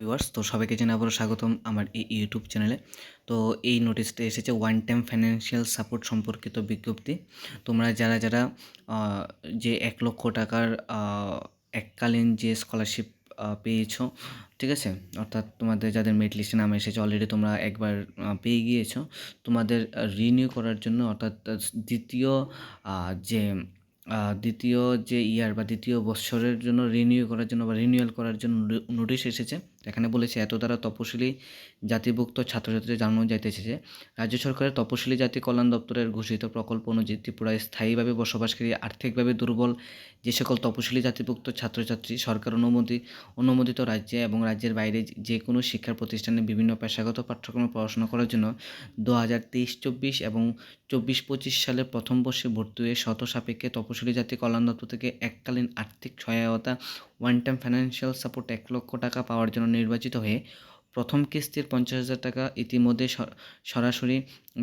Viewers তো সবাইকে জানাই আবারও স্বাগতম আমার এই ইউটিউব চ্যানেলে তো এই নোটিশটা এসেছে ওয়ান টাইম ফাইন্যান্সিয়াল সাপোর্ট সম্পর্কিত বিজ্ঞপ্তি। তোমরা যারা যারা যে এক লক্ষ টাকার এককালীন যে স্কলারশিপ পেয়েছ, ঠিক আছে? অর্থাৎ তোমাদের যাদের মেরিট লিস্টে নাম এসেছে অলরেডি তোমরা একবার পেয়ে গিয়েছো। তোমাদের রিনিউ করার জন্য অর্থাৎ দ্বিতীয় যে দ্বিতীয় যে ইয়ার বা দ্বিতীয় বৎসরের জন্য রিনিউ করার জন্য বা রিনিউয়াল করার জন্য নোটিশ এসেছে। এখানে বলেছে, এত দ্বারা তপশিলি জাতিভুক্ত ছাত্রছাত্রীদের জানানো যাইতেছে যে রাজ্য সরকারের তপশিলি জাতি কল্যাণ দপ্তরের ঘোষিত প্রকল্প অনুযায়ী ত্রিপুরায় স্থায়ীভাবে বসবাসকারী, আর্থিকভাবে দুর্বল, যে সকল তপশিলি জাতিভুক্ত ছাত্রছাত্রী সরকার অনুমতি অনুমোদিত রাজ্যে এবং রাজ্যের বাইরে যে কোনো শিক্ষা প্রতিষ্ঠানে বিভিন্ন পেশাগত পাঠ্যক্রমে পড়াশোনা করার জন্য দু হাজার তেইশ, চব্বিশ এবং চব্বিশ পঁচিশ সালের প্রথম বর্ষে ভর্তি হয়ে শত সাপেক্ষে তপশিলি জাতি কল্যাণ দপ্তর থেকে এককালীন আর্থিক সহায়তা ওয়ান টাইম ফাইন্যান্সিয়াল সাপোর্ট এক লক্ষ টাকা পাওয়ার জন্য নির্বাচিত হয়ে প্রথম কিস্তির পঞ্চাশ হাজার টাকা ইতিমধ্যে সরাসরি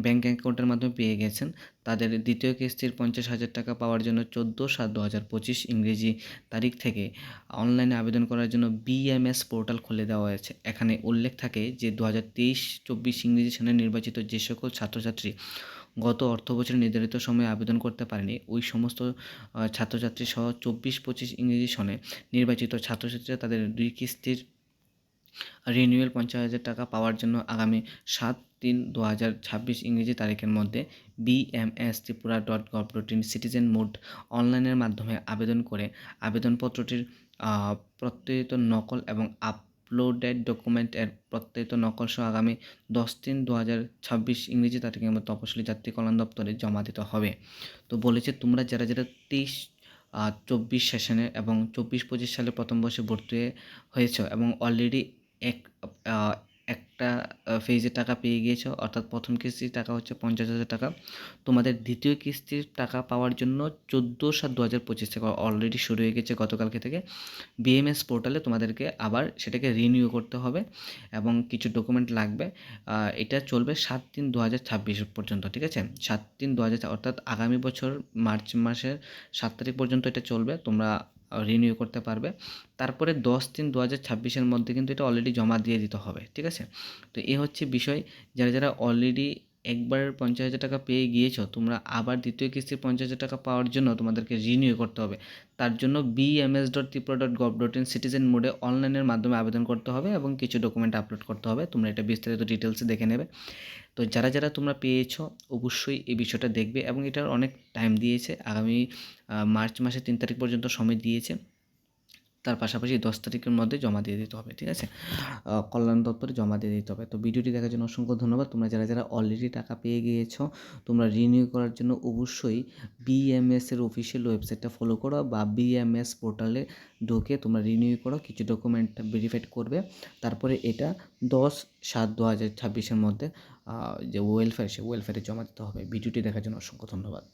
ব্যাঙ্ক অ্যাকাউন্টের মাধ্যমে পেয়ে গেছেন। তাদের দ্বিতীয় কিস্তির পঞ্চাশ হাজার টাকা পাওয়ার জন্য চোদ্দ সাত দু হাজার পঁচিশ ইংরেজি তারিখ থেকে অনলাইনে আবেদন করার জন্য বিএমএস পোর্টাল খুলে দেওয়া হয়েছে। এখানে উল্লেখ থাকে যে দু হাজার তেইশ চব্বিশ ইংরেজি সালে নির্বাচিত যে সকল ছাত্রছাত্রী গত অর্থ বছরে নির্ধারিত সময়ে আবেদন করতে পারেনি, ওই সমস্ত ছাত্রছাত্রী সহ চব্বিশ পঁচিশ ইংরেজি সনে নির্বাচিত ছাত্রছাত্রীরা তাদের দুই কিস্তির রিনিউয়াল পঞ্চাশ হাজার টাকা পাওয়ার জন্য আগামী সাত তিন দু হাজার ছাব্বিশ ইংরেজি তারিখের মধ্যে BMS Tripura dot gov dot in citizen mode অনলাইনের মাধ্যমে আবেদন করে আবেদনপত্রটির প্রত্যয়িত নকল এবং আপলোডেড ডকুমেন্ট এর প্রত্যয়িত নকল সহ আগামী দশ তিন দু হাজার ছাব্বিশ ইংরেজি তারিখের মধ্যে তপশিলি জাতি কল্যাণ দপ্তরে জমা দিতে হবে। তো বলেছে, তোমরা যারা যারা তেইশ চব্বিশ সেশনে এবং চব্বিশ পঁচিশ সালে প্রথম বর্ষে ভর্তি হয়ে- হয়েছ এবং অলরেডি এক একটা ফেজে টাকা পেয়ে গিয়েছো। অর্থাৎ প্রথম কিস্তির টাকা হচ্ছে পঞ্চাশ হাজার টাকা। তোমাদের দ্বিতীয় কিস্তির টাকা পাওয়ার জন্য চোদ্দ সাত দু হাজার পঁচিশ থেকে অলরেডি শুরু হয়ে গেছে গতকালকে থেকে। বিএমএস পোর্টালে তোমাদেরকে আবার সেটাকে রিনিউ করতে হবে এবং কিছু ডকুমেন্ট লাগবে। এটা চলবে সাত তিন দু হাজার ছাব্বিশ পর্যন্ত, ঠিক আছে? সাত তিন দু হাজার, অর্থাৎ আগামী বছর মার্চ মাসের সাত তারিখ পর্যন্ত এটা চলবে। তোমরা রিনিউ করতে পারবে। তারপরে দশ তিন দু হাজার ছাব্বিশের মধ্যে কিন্তু এটা অলরেডি জমা দিয়ে দিতে হবে, ঠিক আছে? তো এ হচ্ছে বিষয়। যারা যারা অলরেডি একবার পঞ্চাশ হাজার টাকা পেয়ে গিয়েছো, তোমরা আবার দ্বিতীয় কিস্তির পঞ্চাশ হাজার টাকা পাওয়ার জন্য তোমাদেরকে রিনিউ করতে হবে। তার জন্য BMS dot Tripura dot gov dot in citizen মোডে অনলাইনের মাধ্যমে আবেদন করতে হবে এবং কিছু ডকুমেন্ট আপলোড করতে হবে। তোমরা এটা বিস্তারিত ডিটেলসে দেখে নেবে। তো যারা যারা তোমরা পেয়েছ, অবশ্যই এই বিষয়টা দেখবে এবং এটার অনেক টাইম দিয়েছে। আগামী মার্চ মাসের তিন তারিখ পর্যন্ত সময় দিয়েছে। তার পাশাপাশি দশ তারিখের মধ্যে জমা দিয়ে দিতে হবে, ঠিক আছে? কল্যাণ দপ্তরে জমা দিয়ে দিতে হবে। তো ভিডিওটি দেখার জন্য অসংখ্য ধন্যবাদ। তোমরা যারা যারা অলরেডি টাকা পেয়ে গিয়েছো, তোমরা রিনিউ করার জন্য অবশ্যই বিএমএস এর অফিসিয়াল ওয়েবসাইটটা ফলো করো বা বিএমএস পোর্টালে ঢুকে তোমরা রিনিউ করো, কিছু ডকুমেন্ট ভেরিফাইড করবে। তারপরে এটা দশ সাত দু হাজার ছাব্বিশের মধ্যে যে ওয়েলফেয়ার সে ওয়েলফেয়ারে জমা দিতে হবে। ভিডিওটি দেখার জন্য অসংখ্য ধন্যবাদ।